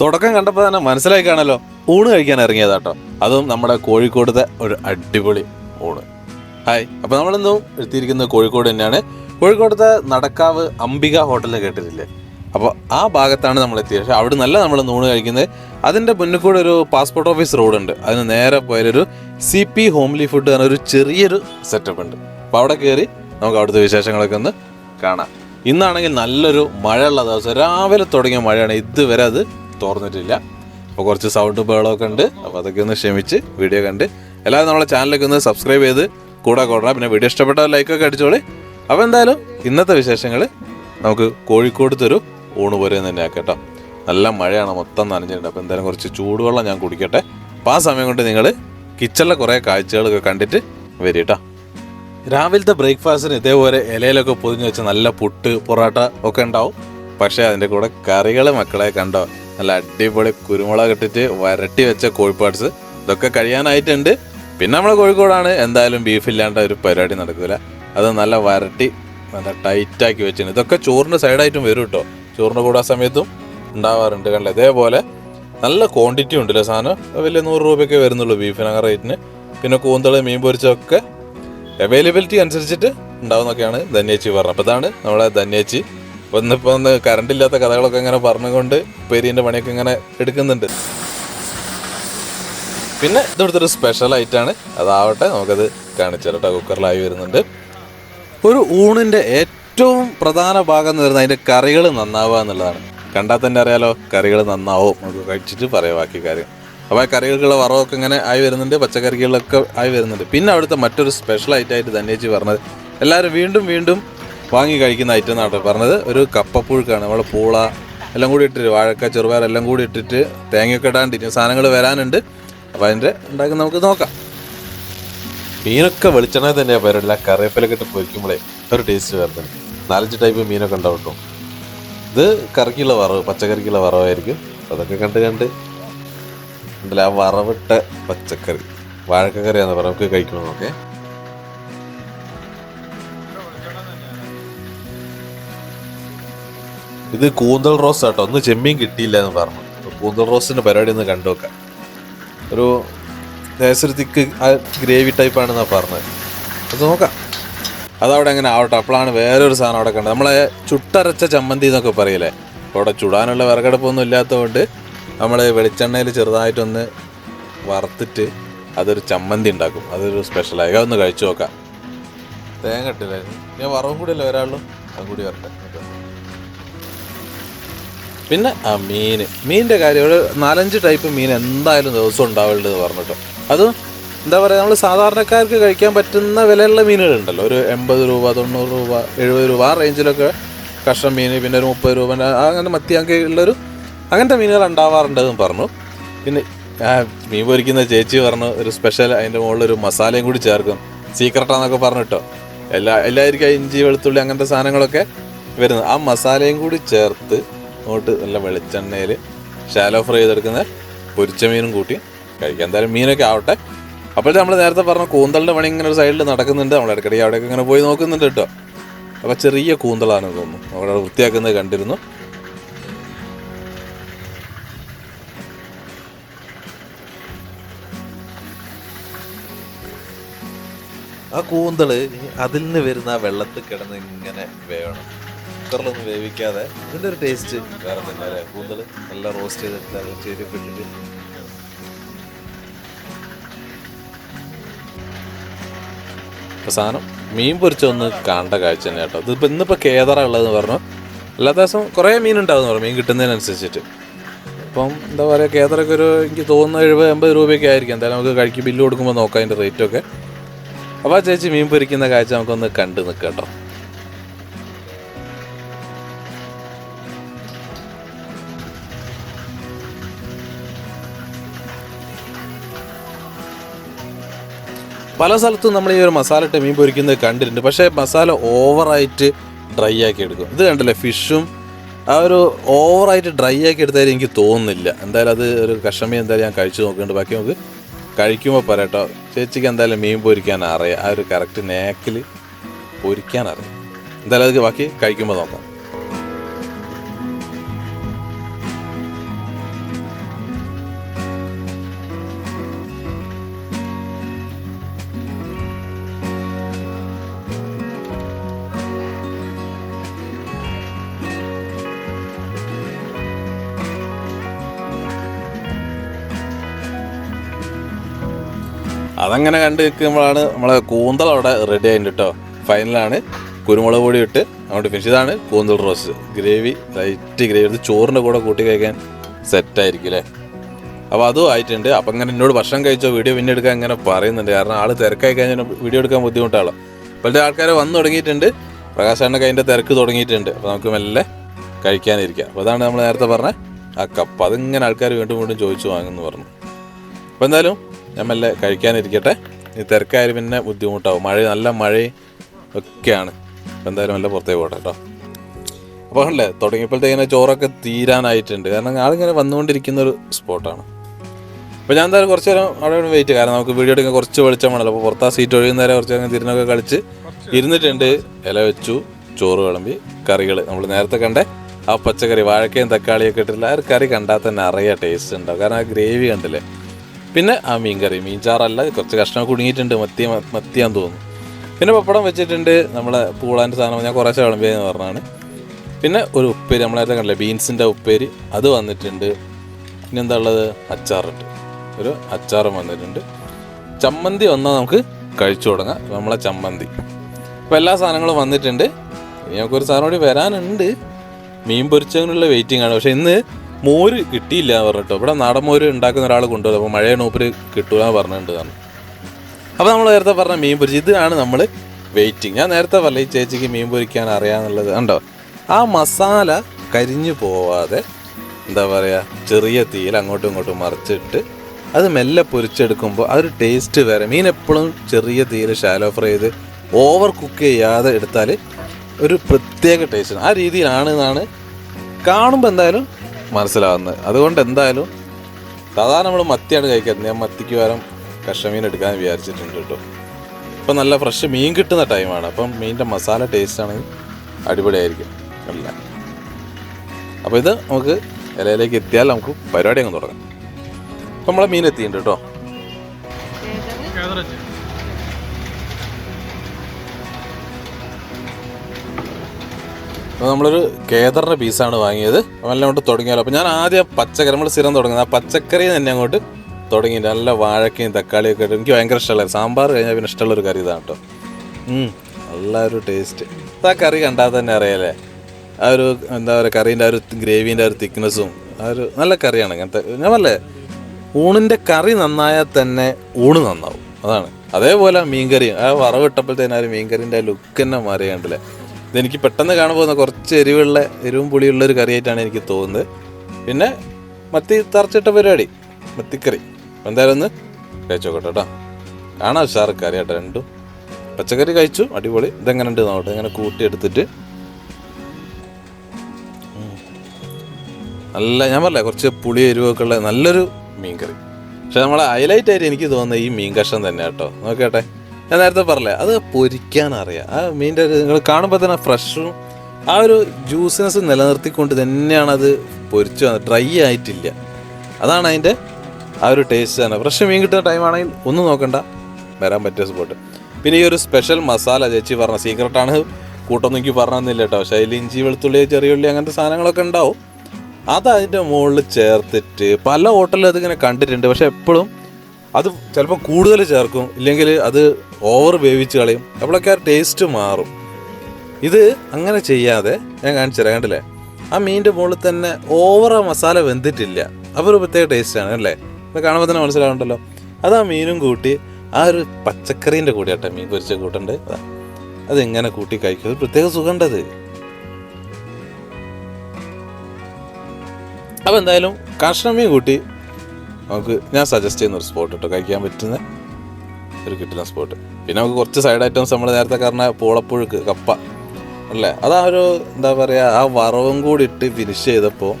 തുടക്കം കണ്ടപ്പോൾ തന്നെ മനസ്സിലായി കാണല്ലോ. ഊണ് കഴിക്കാൻ ഇറങ്ങിയതാട്ടോ. അതും നമ്മുടെ കോഴിക്കോടത്തെ ഒരു അടിപൊളി ഊണ്. ഹായ്. അപ്പോൾ നമ്മളിന്നും എത്തിയിരിക്കുന്നത് കോഴിക്കോട് തന്നെയാണ്. കോഴിക്കോടത്തെ നടക്കാവ് അംബിക ഹോട്ടലിൽ കേട്ടിട്ടില്ലേ? അപ്പോൾ ആ ഭാഗത്താണ് നമ്മൾ എത്തിയത്. പക്ഷേ അവിടെ നല്ല നമ്മൾ നൂണ് കഴിക്കുന്നത്. അതിന്റെ മുന്നിൽ കൂടെ ഒരു പാസ്പോർട്ട് ഓഫീസ് റോഡ് ഉണ്ട്. അതിന് നേരെ പോയാലൊരു സി പി ഹോംലി ഫുഡ് എന്ന ഒരു ചെറിയൊരു സെറ്റപ്പ് ഉണ്ട്. അപ്പോൾ അവിടെ കയറി നമുക്ക് അവിടുത്തെ വിശേഷങ്ങളൊക്കെ ഒന്ന് കാണാം. ഇന്നാണെങ്കിൽ നല്ലൊരു മഴയുള്ള ദിവസം. രാവിലെ തുടങ്ങിയ മഴയാണ് ഇതുവരെ അത് തോർന്നിട്ടില്ല. അപ്പോൾ കുറച്ച് സൗണ്ട് ബേളൊക്കെ ഉണ്ട്. അപ്പോൾ അതൊക്കെ ഒന്ന് ക്ഷമിച്ച് വീഡിയോ കണ്ട് എല്ലാവരും നമ്മളെ ചാനലൊക്കെ ഒന്ന് സബ്സ്ക്രൈബ് ചെയ്ത് കൂടെ കൂടണം. പിന്നെ വീഡിയോ ഇഷ്ടപ്പെട്ട ലൈക്കൊക്കെ അടിച്ചോളി. അപ്പോൾ എന്തായാലും ഇന്നത്തെ വിശേഷങ്ങൾ നമുക്ക് കോഴിക്കോട് ഒരു ഊണ് പോലെ തന്നെ ആക്കട്ടോ. നല്ല മഴയാണ് മൊത്തം നനഞ്ഞിട്ടുണ്ട്. അപ്പോൾ എന്തായാലും കുറച്ച് ചൂടുവെള്ളം ഞാൻ കുടിക്കട്ടെ. അപ്പോൾ ആ സമയം കൊണ്ട് നിങ്ങൾ കിച്ചണിലെ കുറേ കാഴ്ചകളൊക്കെ കണ്ടിട്ട് വരും കേട്ടോ രാവിലത്തെ ബ്രേക്ക്ഫാസ്റ്റിന് ഇതേപോലെ ഇലയിലൊക്കെ പൊതിഞ്ഞ് വെച്ച നല്ല പുട്ട് പൊറോട്ട ഒക്കെ ഉണ്ടാവും. പക്ഷേ അതിന്റെ കൂടെ കറികൾ മക്കളെ കണ്ടോ? നല്ല അടിപൊളി കുരുമുളക് ഇട്ടിട്ട് വരട്ടി വെച്ച കോഴിപ്പാട്സ്. ഇതൊക്കെ കഴിയാനായിട്ടുണ്ട്. പിന്നെ നമ്മൾ കോഴിക്കോടാണ്. എന്തായാലും ബീഫ് ഇല്ലാണ്ട് ഒരു പരിപാടി നടക്കില്ല അത് നല്ല വരട്ടി നല്ല ടൈറ്റാക്കി വെച്ചിട്ടുണ്ട്. ഇതൊക്കെ ചോറിന്റെ സൈഡായിട്ടും വരും കേട്ടോ ചോറിന്റെ കൂടെ സമയത്തും ഉണ്ടാവാറുണ്ട് കണ്ടോ ഇതേപോലെ നല്ല ക്വാണ്ടിറ്റി ഉണ്ടല്ലോ സാധനം. വലിയ നൂറ് രൂപയൊക്കെ വരുന്നുള്ളൂ ആ റേറ്റിന് പിന്നെ കൂന്തൾ മീൻ പൊരിച്ചൊക്കെ അവൈലബിലിറ്റി അനുസരിച്ചിട്ട് ഉണ്ടാവുന്നൊക്കെയാണ് ധന്യേച്ചി പറഞ്ഞത്. അപ്പോൾ ഇതാണ് നമ്മളെ ധന്യേച്ചി. ഒന്നിപ്പോൾ ഒന്ന് കറണ്ട് ഇല്ലാത്ത കഥകളൊക്കെ ഇങ്ങനെ പറഞ്ഞുകൊണ്ട് പെരീന്റെ പണിയൊക്കെ ഇങ്ങനെ എടുക്കുന്നുണ്ട്. പിന്നെ ഇവിടുത്തെ ഒരു സ്പെഷ്യൽ ആയിട്ടാണ് അതാവട്ടെ നമുക്കത് കാണിച്ചു തരട്ടെ കുക്കറിലായി വരുന്നുണ്ട്. ഒരു ഊണിന്റെ ഏറ്റവും പ്രധാന ഭാഗം എന്ന് പറയുന്നത് അതിന്റെ കറികൾ നന്നാവുക എന്നുള്ളതാണ്. കണ്ടാൽ തന്നെ അറിയാലോ കറികൾ നന്നാവും? നമുക്ക് കഴിച്ചിട്ട് പറയാം ബാക്കി കാര്യം. അപ്പോൾ ആ കറികൾക്കുള്ള വറവൊക്കെ ഇങ്ങനെ ആയി വരുന്നുണ്ട് പച്ചക്കറികളിലൊക്കെ ആയി വരുന്നുണ്ട്. പിന്നെ അവിടുത്തെ മറ്റൊരു സ്പെഷ്യൽ ആയിട്ടായിട്ട് ചേച്ചി പറഞ്ഞത് എല്ലാവരും വീണ്ടും വീണ്ടും വാങ്ങി കഴിക്കുന്ന ഐറ്റം എന്നാണ് പറഞ്ഞത്. ഒരു കപ്പപ്പുഴുക്കാണ്. നമ്മൾ പൂള എല്ലാം കൂടി ഇട്ടിട്ട് വാഴക്ക ചെറുപയർ എല്ലാം കൂടി ഇട്ടിട്ട് തേങ്ങയൊക്കെ ഇടാണ്ട് ഇനി സാധനങ്ങൾ വരാനുണ്ട്. അപ്പോൾ അതിന്റെ ഉണ്ടാക്കി നമുക്ക് നോക്കാം. മീനൊക്കെ വെളിച്ചെണ്ണ തന്നെയാണ് പരിപാടില്ല കറിവേപ്പിലൊക്കെ ഇട്ട് പൊരിക്കുമ്പോഴേ ഒരു ടേസ്റ്റ് വരുന്നുണ്ട് നാലഞ്ച് ടൈപ്പ് മീനൊക്കെ ഉണ്ടാവും ഇത് കറിക്കുള്ള വറവ് പച്ചക്കറിക്കുള്ള വറവായിരിക്കും. അതൊക്കെ കണ്ട് കണ്ട്. ഉണ്ടല്ലോ ആ വറവിട്ട പച്ചക്കറി വാഴക്കക്കറിയാന്ന് പറയാം. നമുക്ക് കഴിക്കണം ഇത് കൂന്തൽ റോസ് ആട്ടോ. ഒന്ന് ചെമ്മീൻ കിട്ടിയില്ല എന്ന് പറഞ്ഞു കൂന്തൽ റോസിന്റെ പരിപാടി ഒന്ന് കണ്ടു നോക്കാം ഒരു ദേശത്തിക്ക് ഗ്രേവി ടൈപ്പ് ആണെന്നാണ് പറഞ്ഞത്. അത് നോക്കാം. അതവിടെ അങ്ങനെ ആവട്ടെ. അപ്പോഴാണ് വേറൊരു സാധനം അവിടെ കണ്ടത്. നമ്മളെ ചുട്ടരച്ച ചമ്മന്തി എന്നൊക്കെ പറയില്ലേ? അവിടെ ചുടാനുള്ള വിറകടുപ്പൊന്നും ഇല്ലാത്തതുകൊണ്ട് നമ്മൾ വെളിച്ചെണ്ണയിൽ ചെറുതായിട്ടൊന്ന് വറുത്തിട്ട് അതൊരു ചമ്മന്തി ഉണ്ടാക്കും. അതൊരു സ്പെഷ്യലായി അതൊന്ന് കഴിച്ചു നോക്കാം. തേങ്ങ ഇട്ടില്ലായിരുന്നു. ഞാൻ വറവും കൂടി അല്ലേ ഒരാളും അതും കൂടി വരട്ടെ. പിന്നെ ആ മീൻ മീനിന്റെ കാര്യം ഒരു നാലഞ്ച് ടൈപ്പ് മീൻ എന്തായാലും ദിവസം ഉണ്ടാവുള്ളത് പറഞ്ഞിട്ടോ. അത് എന്താ പറയുക നമ്മൾ സാധാരണക്കാർക്ക് കഴിക്കാൻ പറ്റുന്ന വിലയുള്ള മീനുകളുണ്ടല്ലോ. ഒരു എൺപത് രൂപ തൊണ്ണൂറ് രൂപ എഴുപത് രൂപ ആ റേഞ്ചിലൊക്കെ കഷ്ണം മീൻ പിന്നെ ഒരു മുപ്പത് രൂപ അങ്ങനെ മത്തിയൊക്കെ ഉള്ളൊരു അങ്ങനത്തെ മീനുകൾ ഉണ്ടാവാറുണ്ടെന്ന് പറഞ്ഞു. പിന്നെ മീൻ പൊരിക്കുന്ന ചേച്ചി പറഞ്ഞു ഒരു സ്പെഷ്യൽ അതിന്റെ മുകളിൽ ഒരു മസാലയും കൂടി ചേർക്കും. സീക്രട്ടാന്നൊക്കെ പറഞ്ഞിട്ടോ. എല്ലാ എല്ലാവർക്കും ഇഞ്ചി വെളുത്തുള്ളി അങ്ങനത്തെ സാധനങ്ങളൊക്കെ വരുന്നത്. ആ മസാലയും കൂടി ചേർത്ത് അങ്ങോട്ട് നല്ല വെളിച്ചെണ്ണയിൽ ഷാലോ ഫ്രൈ ചെയ്തെടുക്കുന്ന പൊരിച്ച മീനും കൂട്ടി കഴിക്കാം. എന്തായാലും മീനൊക്കെ ആവട്ടെ. അപ്പോഴത്തെ നമ്മൾ നേരത്തെ പറഞ്ഞ കൂന്തളിന്റെ പണി ഇങ്ങനെ ഒരു സൈഡിൽ നടക്കുന്നുണ്ട്. നമ്മൾ ഇടയ്ക്കിടയ്ക്ക് അവിടെയൊക്കെ ഇങ്ങനെ പോയി നോക്കുന്നുണ്ട് കേട്ടോ. അപ്പോൾ ചെറിയ കൂന്തളാണ് തോന്നുന്നു. അവിടെ വൃത്തിയാക്കുന്നത് കണ്ടിരുന്നു. ആ കൂന്തൾ അതിൽ നിന്ന് വരുന്ന വെള്ളത്തിൽ കിടന്ന് ഇങ്ങനെ വേവണം കുക്കറിലൊന്നും വേവിക്കാതെ ഇതിന്റെ ഒരു ടേസ്റ്റ് വേറെ തന്നെ അല്ലേ? കൂടുതൽ നല്ല റോസ്റ്റ് ചെയ്തിട്ട് ചേരിപ്പിട്ടിട്ട് ഇട്ടിട്ട്. ഇപ്പൊ സാധനം മീൻ പൊരിച്ചൊന്ന് കാണേണ്ട കാഴ്ച തന്നെ കേട്ടോ. ഇതിപ്പോ ഇന്നിപ്പോ കേദറ ഉള്ളതെന്ന് പറഞ്ഞു. എല്ലാ ദിവസവും കുറേ മീൻ ഉണ്ടാവും പറഞ്ഞു മീൻ കിട്ടുന്നതിനനുസരിച്ചിട്ട്. അപ്പം എന്താ പറയുക കേദറൊക്കെ ഒരു എനിക്ക് തോന്നുന്ന എഴുപത് എൺപത് രൂപയൊക്കെ ആയിരിക്കും. എന്തായാലും നമുക്ക് കഴിക്കും. ബില്ല് കൊടുക്കുമ്പോൾ നോക്കാം അതിന്റെ റേറ്റൊക്കെ അപ്പോൾ ആ ചേച്ചി മീൻ പൊരിക്കുന്ന കാഴ്ച നമുക്കൊന്ന് കണ്ട് നിൽക്കാം കേട്ടോ. പല സ്ഥലത്തും നമ്മൾ ഈ ഒരു മസാല ഇട്ട് മീൻ പൊരിക്കുന്നത് കണ്ടിട്ടുണ്ട്. പക്ഷേ മസാല ഓവറായിട്ട് ഡ്രൈ ആക്കി എടുക്കും. ഇത് കണ്ടല്ലേ ഫിഷും ആ ഒരു ഓവറായിട്ട് ഡ്രൈ ആക്കി എടുത്താലും എനിക്ക് തോന്നുന്നില്ല. എന്തായാലും അത് ഒരു കഷമി എന്തായാലും ഞാൻ കഴിച്ചു നോക്കുന്നുണ്ട്. ബാക്കി നമുക്ക് കഴിക്കുമ്പോൾ പറയട്ടോ ചേച്ചിക്ക് എന്തായാലും മീൻ പൊരിക്കാൻ അറിയാം. ആ ഒരു കറക്റ്റ് നേക്കിൽ പൊരിക്കാൻ അറിയാം. എന്തായാലും അത് ബാക്കി കഴിക്കുമ്പോൾ നോക്കാം. അതങ്ങനെ കണ്ടു നിൽക്കുമ്പോഴാണ് നമ്മളെ കൂന്തൽ അവിടെ റെഡി ആയിട്ട് കേട്ടോ ഫൈനലാണ് കുരുമുളക് പൊടി ഇട്ട് അങ്ങോട്ട് ഫിനിഷ് ഇതാണ് കൂന്തൽ റോസ് ഗ്രേവി ലൈറ്റ് ഗ്രേവി എടുത്ത് ചോറിന്റെ കൂടെ കൂട്ടി കഴിക്കാൻ സെറ്റായിരിക്കും അല്ലേ അപ്പോൾ അതും ആയിട്ടുണ്ട്. അപ്പം ഇങ്ങനെ എന്നോട് ഭക്ഷണം കഴിച്ചോ വീഡിയോ പിന്നെ എടുക്കാൻ ഇങ്ങനെ പറയുന്നുണ്ട്. കാരണം ആൾ തിരക്കായി കഴിഞ്ഞാൽ വീഡിയോ എടുക്കാൻ ബുദ്ധിമുട്ടാണല്ലോ ഇപ്പോഴത്തെ ആൾക്കാർ വന്നു തുടങ്ങിയിട്ടുണ്ട്. പ്രകാശാണ്ണൊക്കെ അതിന്റെ തിരക്ക് തുടങ്ങിയിട്ടുണ്ട്. അപ്പോൾ നമുക്ക് മെല്ലെ കഴിക്കാനിരിക്കാം. അപ്പോൾ അതാണ് നമ്മൾ നേരത്തെ പറഞ്ഞ ആ കപ്പ് അതിങ്ങനെ ആൾക്കാർ വീണ്ടും വീണ്ടും ചോദിച്ചു വാങ്ങുമെന്ന് പറഞ്ഞു. അപ്പോൾ എന്തായാലും ഞാൻ മെല്ലെ കഴിക്കാനിരിക്കട്ടെ. ഈ തിരക്കായാലും പിന്നെ ബുദ്ധിമുട്ടാവും. മഴ നല്ല മഴയും ഒക്കെയാണ്. എന്തായാലും മെല്ലെ പുറത്തേക്ക് പോട്ടെ കേട്ടോ. അപ്പോൾ അല്ലേ തുടങ്ങിയപ്പോഴത്തേക്കിനെ ചോറൊക്കെ തീരാനായിട്ടുണ്ട്. കാരണം ആളിങ്ങനെ വന്നുകൊണ്ടിരിക്കുന്ന ഒരു സ്പോട്ടാണ്. അപ്പോൾ ഞാൻ എന്തായാലും കുറച്ച് നേരം അവിടെ വെയിറ്റ് കാരണം നമുക്ക് വീഡിയോ എടുക്കാൻ കുറച്ച് വെളിച്ചം വേണമല്ലോ അപ്പോൾ പുറത്താ സീറ്റ് ഒഴിയുന്ന നേരം കുറച്ച് നേരം തിരിഞ്ഞൊക്കെ കളിച്ച് ഇരുന്നിട്ടുണ്ട്. ഇല വെച്ചു ചോറ് വിളമ്പി കറികൾ നമ്മൾ നേരത്തെ കണ്ടേ ആ പച്ചക്കറി വാഴക്കയും തക്കാളിയൊക്കെ ഇട്ടിട്ടുള്ള ആ ഒരു കറി കണ്ടാൽ തന്നെ അറിയാം ടേസ്റ്റ് ഉണ്ടാവും. കാരണം ആ ഗ്രേവി കണ്ടില്ലേ? പിന്നെ ആ മീൻ കറി മീൻ ചാറല്ല കുറച്ച് കഷ്ണം കുടുങ്ങിയിട്ടുണ്ട്. മത്തി മത്തിയാന്ന് തോന്നുന്നു. പിന്നെ പപ്പടം വെച്ചിട്ടുണ്ട്. നമ്മളെ പൂളാന്റെ സാധനം ഞാൻ കുറേശ്ശെ വിളമ്പിയെന്ന് പറഞ്ഞാണ്. പിന്നെ ഒരു ഉപ്പേരി നമ്മളായിട്ട് കണ്ടില്ല ബീൻസിന്റെ ഉപ്പേരി. അത് വന്നിട്ടുണ്ട്. പിന്നെ എന്താ ഉള്ളത്? അച്ചാറുണ്ട് ഒരു അച്ചാറും വന്നിട്ടുണ്ട്. ചമ്മന്തി വന്നാൽ നമുക്ക് കഴിച്ചു തുടങ്ങാം. നമ്മളെ ചമ്മന്തി. അപ്പോൾ എല്ലാ സാധനങ്ങളും വന്നിട്ടുണ്ട്. ഇനി നമുക്കൊരു സാധനം കൂടി വരാനുണ്ട്. മീൻ പൊരിച്ചതിനുള്ള വെയിറ്റിംഗ് ആണ്. പക്ഷേ ഇന്ന് മോര് കിട്ടിയില്ല എന്ന് പറഞ്ഞിട്ടോ. ഇവിടെ നാടൻ മോര് ഉണ്ടാക്കുന്ന ഒരാൾ കൊണ്ടുവരും അപ്പോൾ മഴയാണ് മൂപ്പര് കിട്ടൂല പറഞ്ഞിട്ടുണ്ട് അപ്പോൾ നമ്മൾ നേരത്തെ പറഞ്ഞ മീൻ പൊരിച്ച് ഇതാണ് നമ്മൾ വെയിറ്റിംഗ് ഞാൻ നേരത്തെ പറഞ്ഞ ഈ ചേച്ചിക്ക് മീൻ പൊരിക്കാൻ അറിയാന്നുള്ളത്. കണ്ടോ? ആ മസാല കരിഞ്ഞു പോവാതെ എന്താ പറയുക ചെറിയ തീയിൽ അങ്ങോട്ടും ഇങ്ങോട്ടും മറിച്ചിട്ട് അത് മെല്ലെ പൊരിച്ചെടുക്കുമ്പോൾ ഒരു ടേസ്റ്റ് വേറെ. മീൻ എപ്പോഴും ചെറിയ തീയിൽ ഷാലോ ഫ്രൈ ചെയ്ത് ഓവർ കുക്ക് ചെയ്യാതെ എടുത്താൽ ഒരു പ്രത്യേക ടേസ്റ്റ് ആ രീതിയിലാണ് എന്നാണ് കാണുമ്പോൾ എന്തായാലും മനസ്സിലാവുന്നത്. അതുകൊണ്ട് എന്തായാലും സാധാരണ നമ്മൾ മത്തിയാണ് കഴിക്കുന്നത് ഞാൻ മത്തിക്ക് പകരം കഷ്ണമീൻ എടുക്കാൻ വിചാരിച്ചിട്ടുണ്ട് കേട്ടോ. ഇപ്പം നല്ല ഫ്രഷ് മീൻ കിട്ടുന്ന ടൈമാണ് അപ്പം മീനിന്റെ മസാല ടേസ്റ്റ് ആണെങ്കിൽ അടിപൊളിയായിരിക്കും. അല്ല? അപ്പോൾ ഇത് നമുക്ക് ഇലയിലേക്ക് എത്തിയാൽ നമുക്ക് പരിപാടി അങ്ങ് തുടങ്ങാം. അപ്പം നമ്മളെ മീൻ എത്തിയിട്ടുണ്ട് കേട്ടോ. അപ്പോൾ നമ്മളൊരു കേദറിന്റെ പീസാണ് വാങ്ങിയത്. നല്ല അങ്ങോട്ട് തുടങ്ങിയാലോ. അപ്പോൾ ഞാൻ ആദ്യം പച്ചക്കറി നമ്മൾ സ്ഥിരം തുടങ്ങുന്നത്. ആ പച്ചക്കറി തന്നെ അങ്ങോട്ട് തുടങ്ങി നല്ല വാഴക്കയും തക്കാളിയൊക്കെ ഇട്ട് എനിക്ക് ഭയങ്കര ഇഷ്ടമല്ലേ സാമ്പാർ കഴിഞ്ഞാൽ പിന്നെ ഇഷ്ടമുള്ളൊരു കറി ഇതാണ് കേട്ടോ നല്ല ഒരു ടേസ്റ്റ് ആ കറി കണ്ടാൽ തന്നെ അറിയാലേ. ആ ഒരു എന്താ പറയുക കറീന്റെ ആ ഒരു ഗ്രേവീന്റെ ആ ഒരു തിക്നെസ്സും ആ ഒരു നല്ല കറിയാണ് അങ്ങനത്തെ ഞാൻ പറഞ്ഞേ ഊണിന്റെ കറി നന്നായാൽ തന്നെ ഊണ് നന്നാവും. അതാണ്. അതേപോലെ മീൻകറി ആ വറവിട്ടപ്പോഴത്തേനും ആ ഒരു മീൻകറിന്റെ ലുക്ക് തന്നെ മാറിയുണ്ടല്ലേ ഇതെനിക്ക് പെട്ടെന്ന് കാണുമ്പോൾ കുറച്ച് എരിവുള്ള എരിവും പുളിയുള്ള ഒരു കറിയായിട്ടാണ് എനിക്ക് തോന്നുന്നത്. പിന്നെ മത്തി തറച്ചിട്ട പരിപാടി മത്തിക്കറി. എന്തായാലും ഒന്ന് കഴിച്ചോക്കട്ടെ കേട്ടോ. കാണാം ഉഷാറ് കറി കേട്ടോ രണ്ടും. പച്ചക്കറി കഴിച്ചു അടിപൊളി. ഇതെങ്ങനെ ഉണ്ട് നോട്ടെ ഇങ്ങനെ കൂട്ടിയെടുത്തിട്ട്. നല്ല ഞാൻ പറഞ്ഞില്ലേ കുറച്ച് പുളി എരിവൊക്കെ ഉള്ള നല്ലൊരു മീൻ കറി പക്ഷെ നമ്മളെ ഹൈലൈറ്റ് ആയിട്ട് എനിക്ക് തോന്നുന്നത് ഈ മീൻ കഷ്ണം തന്നെ കേട്ടോ. നോക്കട്ടെ ഞാൻ നേരത്തെ പറഞ്ഞേ അത് പൊരിക്കാൻ അറിയാം ആ മീന്റെ ഒരു നിങ്ങൾ കാണുമ്പോൾ തന്നെ ഫ്രഷും ആ ഒരു ജ്യൂസിനെസ് നിലനിർത്തിക്കൊണ്ട് തന്നെയാണ് അത് പൊരിച്ചു വന്നത്. ഡ്രൈ ആയിട്ടില്ല. അതാണ് അതിന്റെ ആ ഒരു ടേസ്റ്റ് തന്നെ. ഫ്രഷ് മീൻ കിട്ടുന്ന ടൈമാണെങ്കിൽ ഒന്നും നോക്കണ്ട. വരാൻ പറ്റിയ സ്പോട്ട് പിന്നെ ഈ ഒരു സ്പെഷ്യൽ മസാല ചേച്ചി പറഞ്ഞ സീക്രട്ടാണ് കൂട്ടൊന്നും എനിക്ക് പറഞ്ഞില്ല കേട്ടോ. പക്ഷേ അതിൽ ഇഞ്ചി വെളുത്തുള്ളി ചെറിയ ഉള്ളി അങ്ങനത്തെ സാധനങ്ങളൊക്കെ ഉണ്ടാവും. അത് അതിന്റെ മുകളിൽ ചേർത്തിട്ട് പല ഹോട്ടലിലും അതിങ്ങനെ കണ്ടിട്ടുണ്ട്. പക്ഷെ എപ്പോഴും അത് ചിലപ്പോൾ കൂടുതൽ ചേർക്കും ഇല്ലെങ്കിൽ അത് ഓവർ വേവിച്ച് കളയും. അപ്പോഴൊക്കെ ആ ടേസ്റ്റ് മാറും. ഇത് അങ്ങനെ ചെയ്യാതെ ഞാൻ കാണിച്ചു തരാം കണ്ടില്ലേ? ആ മീനിന്റെ മുകളിൽ തന്നെ ഓവർ ആ മസാല വെന്തിട്ടില്ല. അപ്പോൾ ഒരു പ്രത്യേക ടേസ്റ്റാണ് അല്ലേ? ഇത് കാണുമ്പോൾ തന്നെ മനസ്സിലാവുണ്ടല്ലോ അത് ആ മീനും കൂട്ടി ആ ഒരു പച്ചക്കറീന്റെ കൂടി ആട്ടെ മീൻ പൊരിച്ച കൂട്ടുണ്ട്. അതാ അതെങ്ങനെ കൂട്ടി കഴിക്കും? പ്രത്യേക സുഖമുണ്ടത് അപ്പോൾ എന്തായാലും കഷ്ണമീൻ കൂട്ടി നമുക്ക് ഞാൻ സജസ്റ്റ് ചെയ്യുന്ന ഒരു സ്പോട്ട് കേട്ടോ കഴിക്കാൻ പറ്റുന്ന ഒരു കിട്ടുന്ന സ്പോട്ട് പിന്നെ നമുക്ക് കുറച്ച് സൈഡ് ഐറ്റംസ് നമ്മൾ നേരത്തെ പറഞ്ഞ പൂളപ്പുഴുക്ക് കപ്പ അല്ലേ? അതാ ഒരു എന്താ പറയുക ആ വറവും കൂടി ഇട്ട് ഫിനിഷ് ചെയ്തപ്പോൾ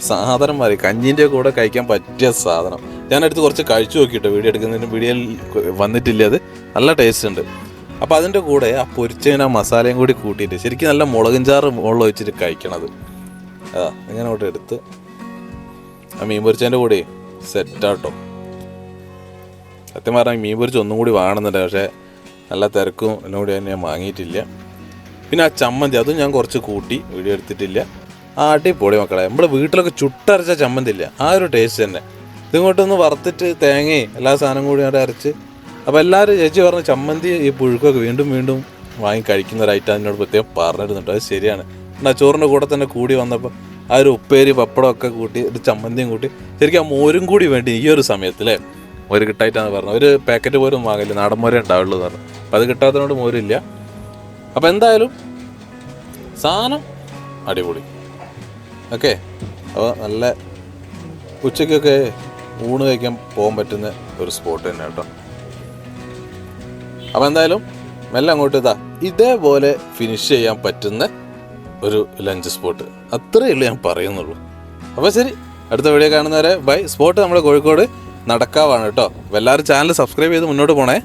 സാധനം മാറി. കഞ്ഞിന്റെ കൂടെ കഴിക്കാൻ പറ്റിയ സാധനം. ഞാൻ അടുത്ത് കുറച്ച് കഴിച്ചു നോക്കിയിട്ട് വീഡിയോ എടുക്കുന്നതിന്. വീഡിയോയിൽ വന്നിട്ടില്ല അത്. നല്ല ടേസ്റ്റ് ഉണ്ട്. അപ്പോൾ അതിന്റെ കൂടെ ആ പൊരിച്ചതിന് ആ മസാലയും കൂടി കൂട്ടിയിട്ട് ശരിക്കും നല്ല മുളകും ചാറ് മുകളിൽ വെച്ചിട്ട് കഴിക്കണത്. അതാ ഇങ്ങനെ കൂടെ എടുത്ത്. ആ മീൻ പൊരിച്ചതിന്റെ കൂടെ സെറ്റാട്ടോ. സത്യം പറഞ്ഞാൽ മീൻ പൊരിച്ച് ഒന്നും കൂടി വേണമെന്നുണ്ട് പക്ഷേ നല്ല തിരക്കും എല്ലാം കൂടി ഞാൻ വാങ്ങിയിട്ടില്ല. പിന്നെ ആ ചമ്മന്തി അതും ഞാൻ കുറച്ച് കൂട്ടി വീഡിയോ എടുത്തിട്ടില്ല. ആ അടിപൊളി മക്കളെ നമ്മുടെ വീട്ടിലൊക്കെ ചുട്ടരച്ച ചമ്മന്തി ഇല്ല ആ ഒരു ടേസ്റ്റ് തന്നെ. ഇതിങ്ങോട്ടൊന്ന് വറുത്തിട്ട് തേങ്ങയും എല്ലാ സാധനവും കൂടി അവിടെ അരച്ച്. അപ്പോൾ എല്ലാവരും ചേച്ചി പറഞ്ഞ ചമ്മന്തി ഈ പുഴുക്കൊക്കെ വീണ്ടും വീണ്ടും വാങ്ങി കഴിക്കുന്ന ഒരു ഐറ്റം എന്നോട് പ്രത്യേകം പറഞ്ഞിരുന്നുണ്ട് അത് ശരിയാണ്. എന്നാൽ ചോറിന്റെ കൂടെ തന്നെ കൂടി വന്നപ്പോൾ ആ ഒരു ഉപ്പേരി പപ്പടം ഒക്കെ കൂട്ടി ഒരു ചമ്മന്തിയും കൂട്ടി. ശരിക്കും ആ മോരും കൂടി വേണ്ടി ഈ ഒരു സമയത്തില്ലേ മോര് കിട്ടായിട്ടാണ് പറഞ്ഞത്. ഒരു പാക്കറ്റ് പോലും വാങ്ങില്ല. നാടൻ മോരേ ഉണ്ടാവുള്ളൂ എന്ന് പറഞ്ഞു. അപ്പം അത് കിട്ടാത്തതുകൊണ്ട് മോരില്ല. അപ്പം എന്തായാലും സാധനം അടിപൊളി. ഓക്കെ? അപ്പോൾ നല്ല ഉച്ചയ്ക്കൊക്കെ ഊണ് കഴിക്കാൻ പോകാൻ പറ്റുന്ന ഒരു സ്പോട്ട് തന്നെ കേട്ടോ. അപ്പോൾ എന്തായാലും മെല്ലെ അങ്ങോട്ട് ഇതാ. ഇതേപോലെ ഫിനിഷ് ചെയ്യാൻ പറ്റുന്ന ഒരു ലഞ്ച് സ്പോട്ട്. അത്രയേ ഉള്ളൂ ഞാൻ പറയുന്നുള്ളൂ. അപ്പോൾ ശരി അടുത്ത വീഡിയോ കാണുന്നവരെ ബൈ. സ്പോട്ട് നമ്മുടെ കോഴിക്കോട് നടക്കാവാണ് കേട്ടോ. എല്ലാവരും ചാനൽ സബ്സ്ക്രൈബ് ചെയ്ത് മുന്നോട്ട് പോണേ.